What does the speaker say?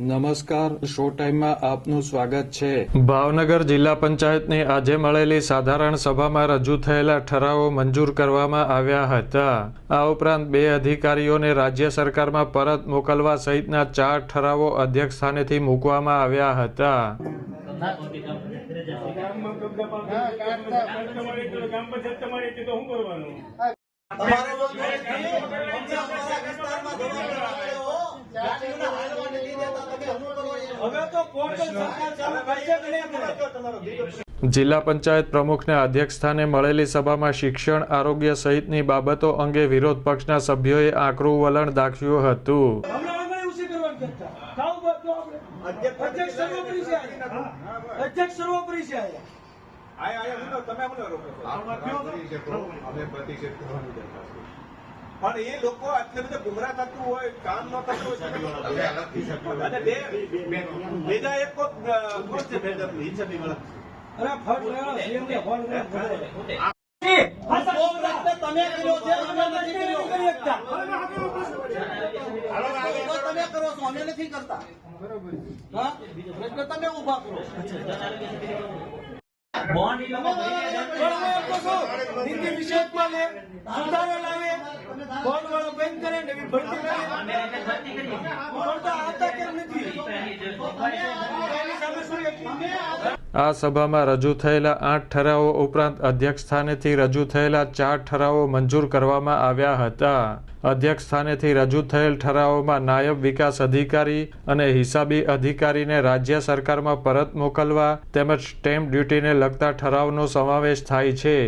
નમસ્કાર શો ટાઈમમાં આપનું સ્વાગત છે. ભાવનગર જિલ્લા પંચાયતની આજે મળેલી સાધારણ સભામાં રજૂ થયેલા ઠરાવો મંજૂર કરવામાં આવ્યા હતા. આ ઉપરાંત બે અધિકારીઓને રાજ્ય સરકારમાં પરત મોકલવા સહિતના ચાર ઠરાવો અધ્યક્ષ સ્થાનેથી મૂકવામાં આવ્યા હતા. તમારો જિલ્લા પંચાયત પ્રમુખને અધ્યક્ષસ્થાને મળેલી સભામાં શિક્ષણ આરોગ્ય સહિતની બાબતો અંગે વિરોધ પક્ષના સભ્યોએ આકરું વલણ દાખવ્યું હતું. અધ્યક્ષ સર્વોપરી છે. પણ એ લોકો આટલે બધા ગુમરા થતું હોય કામ ન થતું હોય અને બે એક કોણ છે તમે કર્યો છે અમે નથી કર્યો કરી છો અમે નથી કરતા હા પ્રશ્ન તમે ઊભા કરો લે, સુધારો લાવે, ફોન વાળો બંધ કરે, નવી ભરતી આ સભામાં રજૂ થયેલા આઠ ઠરાવો ઉપરાંત અધ્યક્ષ સ્થાનેથી રજૂ થયેલા ચાર ઠરાવો મંજૂર કરવામાં આવ્યા હતા. અધ્યક્ષ સ્થાનેથી રજૂ થયેલ ઠરાવોમાં નાયબ વિકાસ અધિકારી અને હિસાબી અધિકારીને રાજ્ય સરકારમાં પરત મોકલવા તેમજ સ્ટેમ્પ ડ્યુટીને લગતા ઠરાવનો સમાવેશ થાય છે.